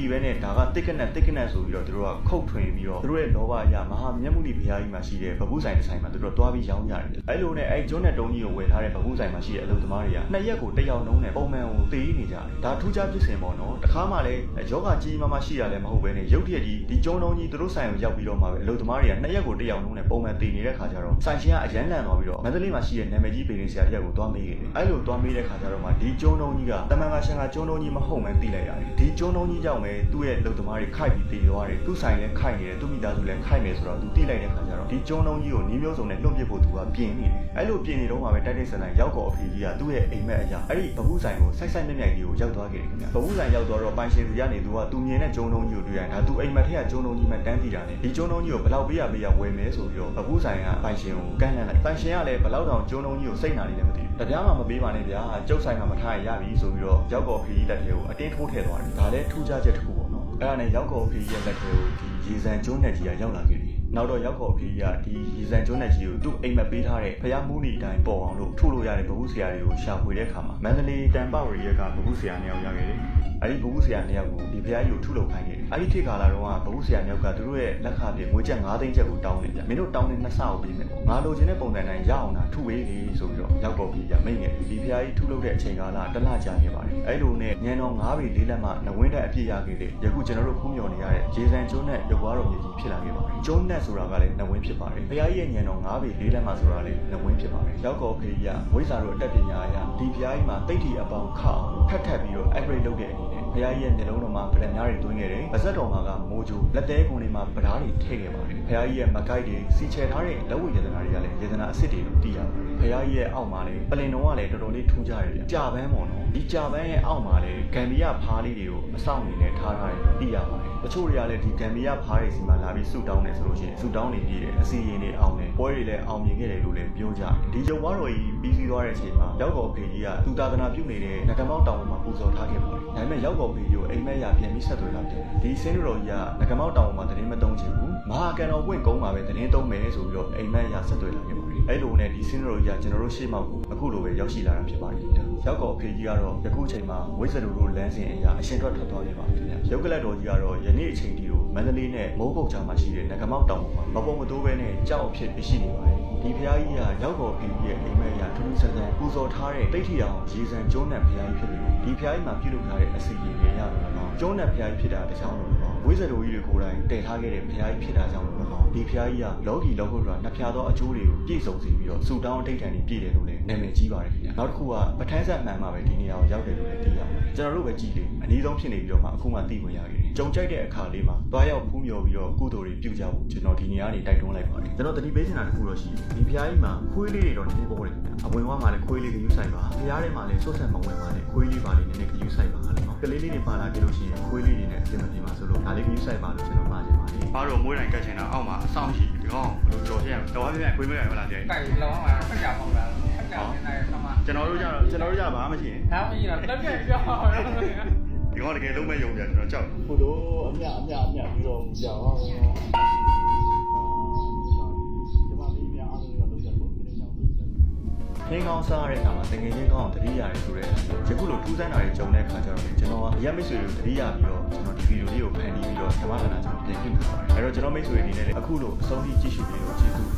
ဒီပဲနဲ့ဒါကတစ်ကနက်တစ်ကနက်ဆိုပြီးတော့သူတို့ကခုတ်ထွင်ပြီးတော့သူတို့ရဲ့လောဘအရာမဟာမြတ်မှုနိဘုရားကြီးမှာရှိတဲ့ဗပုဆိုင်တစ်ဆိုင်မှာသူတို့တွားပြီးရောင်းကြတယ်အဲ့လိုနဲ့အဲ့ကျွန်းနဲ့တုံးကြီးကိုဝယ်ထားတဲ့ဗပုဆိုင်မှာရှိတဲ့အလုပ်သမားတွေကနှစ်ရက်ကိုတစ်ယောက်လုံးနဲ့ပုံမှန်ကိုတေးနေကြတယ်ဒါထူးခြားဖြစ်စဉ်ပေါ့နော်တခါမှလည်းယောဂကြီးမှမရှိရလည်းမဟုတ်ဘဲနဲ့ရုပ်တရက်ကြီးဒီကျွန်းတုံးကြီးသူတို့ဆိုင်ကိုရောက်ပြီးတော့မှပဲအလုပ်သမားတွေကနှစ်ရက်ကိုတစ်ယောက်လုံးနဲ့ပုံမှန်တေးနေတဲ့ခါကျတော့ဆိုင်ရှင်ကအရန်လန့်သွားပြီးတော့မန္တလေးမှာရှိတဲ့နာမည်ကြီးပေရင်ဆရာတယောက်ကိုတွားမေးခဲ့တယ်အဲ့လိုတွားမေးတဲ့ခါကျတော့မှဒီကျွန်းတုံးကြီးကတမန်ကရှင်ကကျွန်းတုံးကြီးမဟုတ်မှန်းသိလိုက်ရတယ်ဒီကျွန်းတုံးကြီးကြောင့်ပဲသူ့ရဲ့အလုပ်သမားတွေခိုက်ပြီးတေးသွားတယ်သူ့ဆိုင်လည်းခိုက်နေတယ်သူ့မိသားစုလည်းခိုက်နေဆိုတော့သူသိလိုက်တဲ့ခါကျတော့ဒီကျွန်းတုံးကြီးကိုနှီးမျိုးစုံနဲ့လွတ်ပစ်ဖို့သူကပြင်နေတယ်အဲ့လိုပြင်နေတော့မှပဲတိုက်တိုက်ဆန်ဆန်ရောက်ကောအဖေကြီးကသူ့ရဲ့အိမ်မက်အရာအဲ့ဒီဗပုဆိုင်ကိုဆိုက်ဆိုက်မြက်မြက်ကြီးကိုရောက်သွားခဲ့တယ်ခင်ဗျဗပုဆိုင်ရောက်သွားတော့ပိုင်ရှင်စီကနေသူကသူမြင်တဲ့ကျွန်းတုံးကြီးကိုတွေ့ရတယ်ဒါသူအိမ်မက်ထက်ကကျွန်းတုံးကြီးမှတန်းတည်တာနဲ့ဒီကျွန်းတုံးကြီးကိုဘယ်လောက်ပေးရပေးရဝယ်မယ်ဆိုပြီးတော့ဗပုဆိုင်ကပိုင်ရှင်ကိုကန့်လန့်လိုက်ပိုင်ရှင်ကလည်းဘယ်လောက်တောင်ကျွန်းတုံးကြီးကိုစိတ်နာနေတယ်မသိဘူးတပြားမှမပေးပါနဲ့ဗျာကျုပ်ဆိုင်မှာမထားရရပြီဆိုပြီးတော့ရောက်ကောအဖေကြီးလက်ထဲကိုအတင်းထိုးထည့်သွားတယ်ဒါလည်းထူးခြားချက်တစ်ခုပေါ့နော်အဲ့ဒါနဲ့ရောက်ကောအဖေကြီးရဲ့လက်ထဲကိုဒီရေစံကျွန်းနဲ့ကြီးကရောက်လာခဲ့တယ် နောက်တော့ရောက်ခေါ်အဖေကြီးကဒီရေစံကျွန်းနဲ့ကြီးကိုသူ့အိမ်မက်ပေးထားတဲ့ဖျားမှုနီအတိုင်းပေါ်အောင်လို့ထုလို့ရတဲ့ဘဝဆရာတွေကိုရှာဖွေတဲ့အခါမှာမန္တလေးတန်ပဝရီရက်ကဘဝဆရာနှစ်ယောက်ရခဲ့တယ်။အဲဒီဘဝဆရာနှစ်ယောက်ကိုဒီဖျားကြီးကိုထုလုပ်ခိုင်းခဲ့တယ်။အဲဒီခေတ်ကာလတုန်းကဘဝဆရာနှစ်ယောက်ကသူတို့ရဲ့လက်ခအဖြစ်ငွေကျပ်9သိန်းကျပ်ကိုတောင်းနေကြ။မင်းတို့တောင်းတဲ့နှစ်ဆကိုပေးမယ်ပေါ့။ငါလိုချင်တဲ့ပုံစံတိုင်းရအောင်တာထုပေးလေဆိုပြီးတော့ရောက်တော့ပြီးကြမိတ်ငယ်ဒီဖျားကြီးထုလုပ်တဲ့အချိန်ကာလတစ်လကြာနေပါတယ်။အဲလိုနဲ့ညံတော်9ပေ၄လက်မှနဝင်းတဲ့အပြည့်ရခဲ့တဲ့ယခုကျွန်တော်တို့ဖုံးမြော်နေရတဲ့ရေစံကျွန်းနဲ့ရုပ်ွားတော်မြေကြီးဖြစ်လာခဲ့ပါတယ်။ကျွန်းနဲ့ဆိုတာကလည်းနဝင်းဖြစ်ပါတယ်။ဖျားကြီးရဲ့ညံတော်9ပေ၄လက်မှဆိုတာလည်းနဝင်းဖြစ်ပါတယ်။ရောက်တော့ဖေးကြီးကဝိဇ္ဇာတို့အတက်ပညာအရဒီဖျားကြီးမှာတိတ်ထီအပေါင်းခအောင်ထပ်ထပ်ပြီးတော့ upgrade လုပ်တဲ့အနေနဲ့ ဖျားကြီးရဲ့မျက်လုံးတော်မှာဗလက်များတွေတွင်းခဲ့တယ်။ပါဇက်တော်မှာကမိုးကြိုးလက်သေးကုန်းတွေမှာပဓားတွေထည့်ခဲ့ပါတယ်။ဖျားကြီးရဲ့မကိုက်တွေစီချယ်ထားတဲ့လက်ဝတ်ယတနာတွေကလည်းယတနာအစ်စ်တွေလို့သိရပါတယ်။ဖျားကြီးရဲ့အောက်မှာလည်းပလင်တော်ကလည်းတော်တော်လေးထူးခြားတယ်ဗျ။ကြာပန်းပေါ့နော်။ဒီကြာပန်းရဲ့အောက်မှာလည်းဂမ်ဘီယာဖားလေးတွေကိုအဆောင်အနေနဲ့ထားထားတယ်လို့သိရပါတယ်။တချို့တွေကလည်းဒီဂမ်ဘီယာဖားတွေစီမှာလာပြီးဆူတောင်းနေဆိုလို့ရှိရင်ဆူတောင်းနေပြီးတယ်အစီရင်တွေအောင်တယ်ပွဲတွေလည်းအောင်မြင်ခဲ့တယ်လို့လည်းပြောကြတယ်။ဒီရုပ်ဝါတော်ကြီးပြီးစီးသွားတဲ့အချိန်မှာရောက်တော်ဖေကြီးကသူသာသနာပြုနေတဲ့ငကမောက်တောင်ပေါ်မှာပူဇော်ထားခဲ့ပါတယ်။ဒါပေမဲ့ရောက်တော်ဖေကြီးကိုအိမ်မက်ရပြန်ပြီးဆက်သွယ်လာတယ်။ဒီစင်းတော်ကြီးကငကမောက်တောင်ပေါ်မှာတရင်မတုံးချင်ဘူး။မဟာကန်တော်ပွင့်ကုန်းမှာပဲတရင်တုံးမယ်ဆိုပြီးတော့အိမ်မက်ရဆက်သွယ်လာခဲ့ပါတယ်။အဲ့လိုနဲ့ဒီစင်းတော်ကြီးကကျွန်တော်တို့ရှေ့မောက်ကိုအခုလိုပဲရောက်ရှိလာတာဖြစ်ပါတယ်ခင်ဗျ။ရောက်တော်ဖေကြီးကတော့ယခုချိန်မှာဝိဇ္ဇလူတို့လမ်းစဉ်အရာအရှင်ထွက်ထွက်သွားနေပါပြီခင်ဗျ။ရုပ်ကလတ်တော်ကြီးကတော့ယနေ့အချိန်ထိကို မန္တလေးနဲ့မိုးကုတ်ချာမှာရှိတဲ့ငကမောက်တောင်ပေါ်မှာမပုံမတိုးပဲနဲ့ကြောက်အဖြစ်ပြရှိနေပါတယ်။ဒီဖျားကြီးကရောက်တော်ဖေကြီးရဲ့အိမ်မက်ရထူးထူးဆန်းဆန်းပူဇော်ထားတဲ့တိတ်ထီအောင်ရေစံကျုံးနဲ့ဖျားကြီးဖြစ်တယ်လို့ဒီဖျားကြီးမှာပြုလုပ်ထားတဲ့အစီအစဉ်တွေရတော့တော့ကျုံးနဲ့ဖျားကြီးဖြစ်တာတကြောင်လို့တော့ ဝိဇ္ဇတော်ကြီးတွေကိုယ်တိုင်တည်ထားခဲ့တဲ့ဖျားကြီးဖြစ်တာကြောင့်လို့တော့ဒီဖျားကြီးကလောကီလောကုတ္တရာနှစ်ဖြာသောအကျိုးတွေကိုပြည့်စုံစေပြီးတော့စူတောင်းအထိတ်ထန်ကြီးပြည့်တယ်လို့လည်းနာမည်ကြီးပါတယ်ခင်ဗျာနောက်တစ်ခုကပထန်းဆက်မှန်မှပဲဒီနေရာကိုရောက်တယ်လို့လည်းသိရပါတယ်ကျွန်တော်တို့ပဲကြည့်လေအနည်းဆုံးဖြစ်နေပြီးတော့မှအခုမှသိဝင်ရခဲ့တယ်ကြုံကြိုက်တဲ့အခါလေးမှာတွားရောက်ဖူးမြော်ပြီးတော့ကုသိုလ်တွေပြုကြဖို့ကျွန်တော်ဒီနေရာကနေတိုက်တွန်းလိုက်ပါတယ်ကျွန်တော်တတိပေးချင်တာတစ်ခုတော့ရှိတယ်ဒီဖျားကြီးမှာခွေးလေးတွေတော့နည်းနည်းပေါ်တယ်ခင်ဗျာအဝင်ဝါမှာလည်းခွေးလေးကယူဆိုင်ပါဖျားထဲမှာလည်းဆွတ်ဆက်မဝင်ပါနဲ့ခွေးလေးပါလေးနည်းနည်းကယူဆိုင်ပါလို့နော်ကလေးလေးတွေပါလာကြလို့ရှိရင်ခွေးလေးတွေနဲ့အဆင်မပြေပါဆိုလို့ဒါလေးကြီးဆိုင်ပါလို့ကျွန်တော်ပါချင်ပါတယ်ဘာလို့မွေးတိုင်းကတ်ချင်တာအောက်မှာအဆောင်ရှိဒီကောင်ဘယ်လိုကြော်ပြရမလဲတော့ပြန်ခွေးမကန်မလားကြိုင်တိုက်လောင်းမှာဖက်ကြပေါက်တာဖက်ကြနေတာဆမကျွန်တော်တို့ကြတော့ကျွန်တော်တို့ကြဘာမှမရှိရင်ဘာမှမရှိတော့လက်ပြန်ပြောဒီကောင်တကယ်လုံးမဲ့ယုံပြန်ကျွန်တော်ကြောက်ဟိုတို့အမြအမြအမြပြီးတော့ကြောက်ဟောနေကောင်းစားရတဲ့အခါမှာတကယ်ချင်းကောင်းအောင်တတိရရဲဆိုတဲ့အခုလိုထူးဆန်းတာတွေကြုံတဲ့အခါကျတော့ကျွန်တော်ကအရက်မိတ်ဆွေတွေကိုတတိရပြီးတော့ ကျွန်တော်ဒီဗီဒီယိုလေးကိုဖန်တီးပြီးတော့ဓမ္မဒါနကျွန်တော်ပြင်ပြမှာပါတယ်အဲ့တော့ကျွန်တော်မိတ်ဆွေတွေအနေနဲ့လည်းအခုလိုအဆုံးထိကြည့်ရှုပြီးတော့ကျေးဇူး